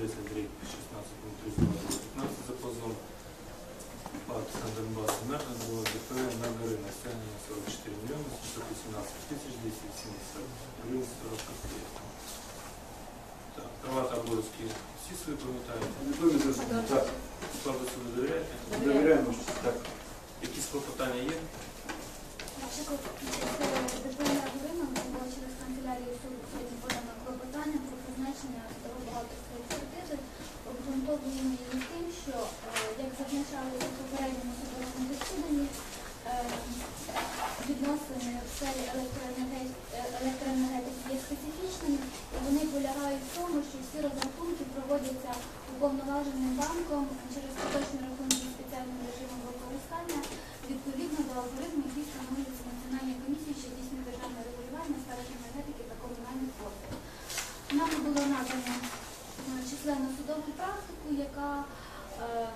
10 рік 16 пункт 15 за позовом ПАД Донбас Енерго до ДП Нагори населення 44 мільйони 718 тисяч 270 гривень 40 копійок. Так, права та обов'язки всі свої пам'ятаєте? Так, Складу суду довіряєте? довіряємо, так. Якісь клопотання є? Через канцелярію суду сьогодні подано про призначення судового бухгалтерської експертизи. Обґрунтовуємо її тим, що, як зазначали у попередньому судовому засіданні, відносини в сфері електроенерге- е, електроенергетики є специфічними, і вони полягають в тому, що всі розрахунки проводяться уповноваженим банком через поточні рахунки спеціальним режимом використання відповідно до алгоритму, який встановлюється Національною комісією, що здійснює державне регулювання в енергетики та комунальних послуг. Нам було надано е, численну судову практику, яка, е,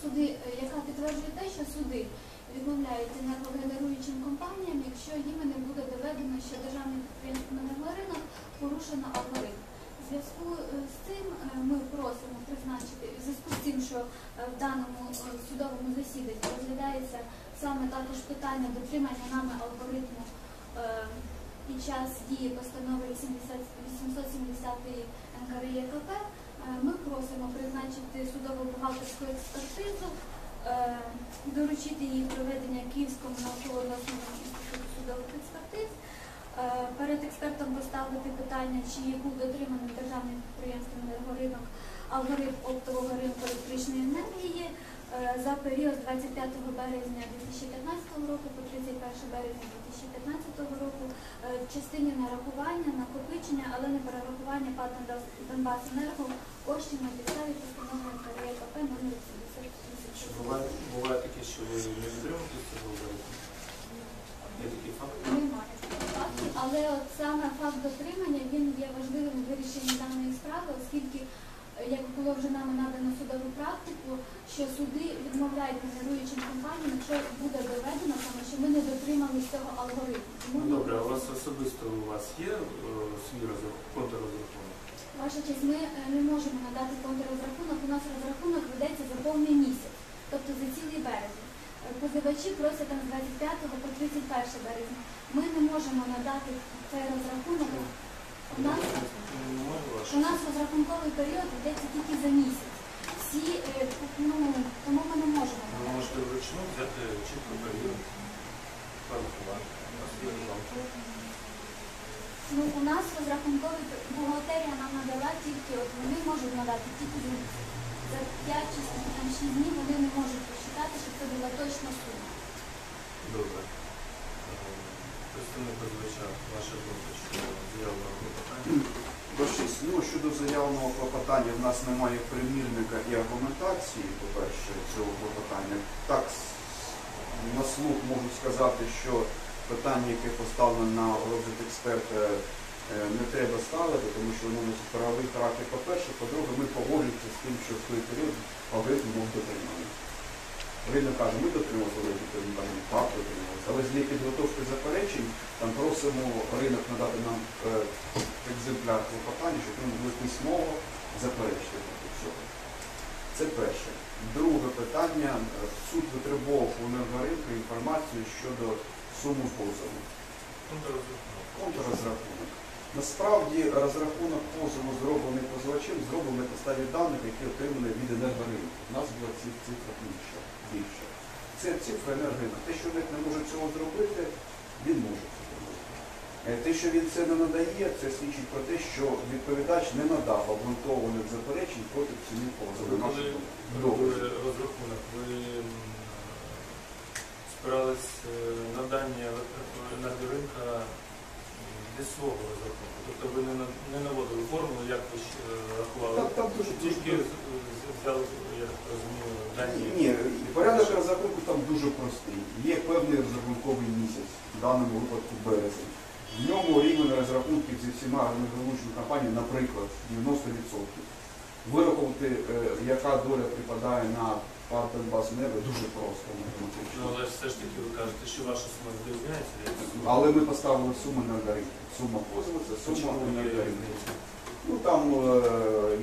суди, е, яка підтверджує те, що суди відмовляють енергогенеруючим компаніям, якщо їм не буде доведено, що державний підприємство енергоринок порушено алгоритм. В зв'язку е, з цим е, ми просимо призначити, в зв'язку з тим, що е, в даному е, судовому засіданні розглядається саме також питання дотримання нами алгоритму е, під час дії постанови 870 НКРЄКП, ми просимо призначити судово бухгалтерську експертизу, доручити її проведення Київському науково-дослідному інституту судових експертиз, перед експертом поставити питання, чи був дотриманий державним підприємством енергоринок алгоритм оптового ринку електричної енергії е, за період з 25 березня 2015 року по 31 березня 2015 року е, в частині нарахування, накопичення, але не перерахування ПАТ Донбасенерго коштів на підставі постанови НКРЄКП номер 70. Чи буває, таке, що ви не дотримуєтесь цього? Є такий факт? Але от саме факт дотримання він є важливим в вирішенні даної справи, оскільки, як було вже нами надано судову практику, що суди відмовляють генеруючим компаніям, якщо буде доведено, тому що ми не дотримались цього алгоритму. Тому Ну добре, а у вас особисто у вас є е, свій контррозрахунок? Ваша честь, ми е, не можемо надати контррозрахунок. У нас розрахунок ведеться за повний місяць, тобто за цілий березень. Позивачі просять там з 25 по 31 березня. Ми не можемо надати цей розрахунок. У нас, у нас розрахунковий період йдеться тільки за місяць. Всі, е, ну, тому ми не можемо Ви надати. можете вручну взяти чітко період. Порахувати. У нас є. Ну, у нас розрахунковий бухгалтерія нам надала тільки, от вони можуть надати тільки за місяць. За 5 чи там 6 днів вони не можуть посчитати, щоб це була точна сума. Добре. Е, Представник позивача, ваша клопотання? Башість, ну, щодо заявленого клопотання, в нас немає примірника і аргументації, по-перше, цього клопотання. Так, на слух можу сказати, що питання, яке поставлено на розгляд експерта, е, не треба ставити, тому що воно носить правовий характер, по-перше. По-друге, ми погоджуємося з тим, що в той період алгоритм був дотриманий. Видно каже, ми дотрималися алгоритму передбання, так. Але з підготовки заперечень там просимо ринок надати нам е, екземпляр клопотання, щоб ми могли письмово заперечити. Це перше. Друге питання. Суд витребував у енергоринку інформацію щодо суми позову. Контррозрахунок. Контррозрахунок. Насправді розрахунок позову зроблений позивачем, зроблений на підставі даних, які отримані від енергоринку. У нас була ці цифра більша. більша. Це цифра енергоринку. Те, що він не може цього зробити, він може це зробити. Е, Те, що він це не надає, це свідчить про те, що відповідач не надав обґрунтованих заперечень проти ціни позову. Розрахунок, ви спирались е, енергоринка для свого розрахунку. Тобто ви не, не наводили формулу, як ви ж, е, рахували. Там, там дуже Тільки з- з- взяли, я так розумію, дані. Ні, порядок розрахунку там дуже простий. Є певний розрахунковий місяць, в даному випадку березень. В ньому рівень розрахунків зі всіма енергоблучними компаніями, наприклад, 90%. Вирахувати, е, яка доля припадає на парк Донбасенерго, дуже просто Ну, математично. але ж все ж таки ви кажете, що ваша сума відрізняється Але ми поставили суму енергоринку. Сума позову це сума енергоринку. різниця? Ну там, е,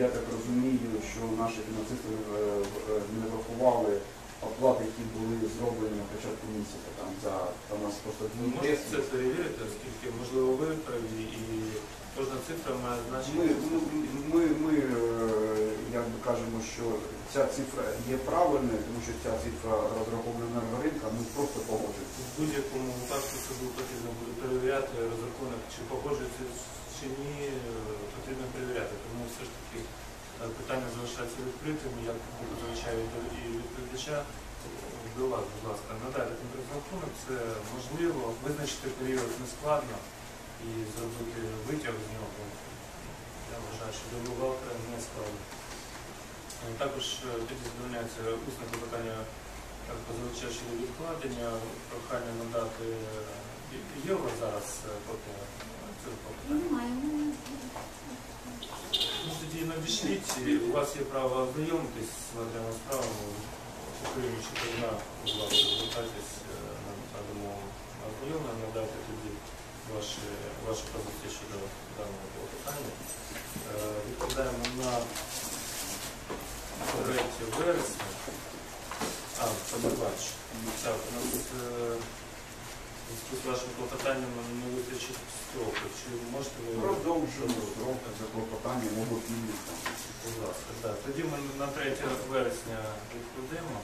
я так розумію, що наші фінансисти е, е, не врахували оплати, які були зроблені на початку місяця. Там за там у нас просто дві можете це перевірити, оскільки, можливо, ви праві, і кожна цифра має значення. Ми, ми, ми, ми як би кажемо, що ця цифра є правильною, тому що ця цифра розрахована на ринка, ми просто погоджуємося. В будь-якому випадку суду потрібно буде перевіряти розрахунок, чи погоджується чи ні, е, потрібно перевіряти. Тому все ж таки е, питання залишається відкритим. Я залучаю до і відповідача до вас, будь ласка, надати ten розрахунок, це можливо, визначити період нескладно і зробити витяг з нього. Я вважаю, що до бухгалтера не складно. Е, Також е, тоді задовольняється усне клопотання е, позивача щодо відкладення, прохання надати. е, Є у вас зараз е, копія цього клопотання? Немає. ну, Ну, тоді надішліть, у вас є право ознайомитись з матеріалом справами, окрім одна, будь ласка, звертайтесь е, на домову ознайомлення, надати тоді ваші, ваші позиції щодо даного клопотання. Е, Відкладаємо на 3 вересня. А, це не бачу. Так, у нас е, з вашим клопотанням не вистачить строку. Чи можете ви Продовжуємо строк за клопотання мого півника. Будь ласка, да. Тоді ми на 3 вересня відкладемо.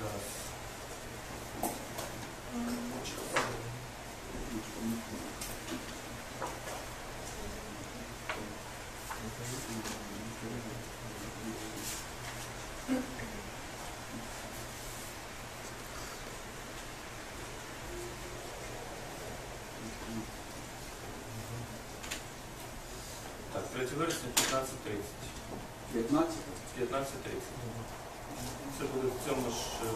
Зараз. Так, 3 вересня 15.30. 15? 15.30. Це буде в цьому ж е,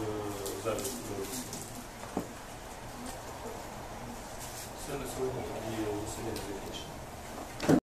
зараз. Все на сьогодні тоді у селі закінчено.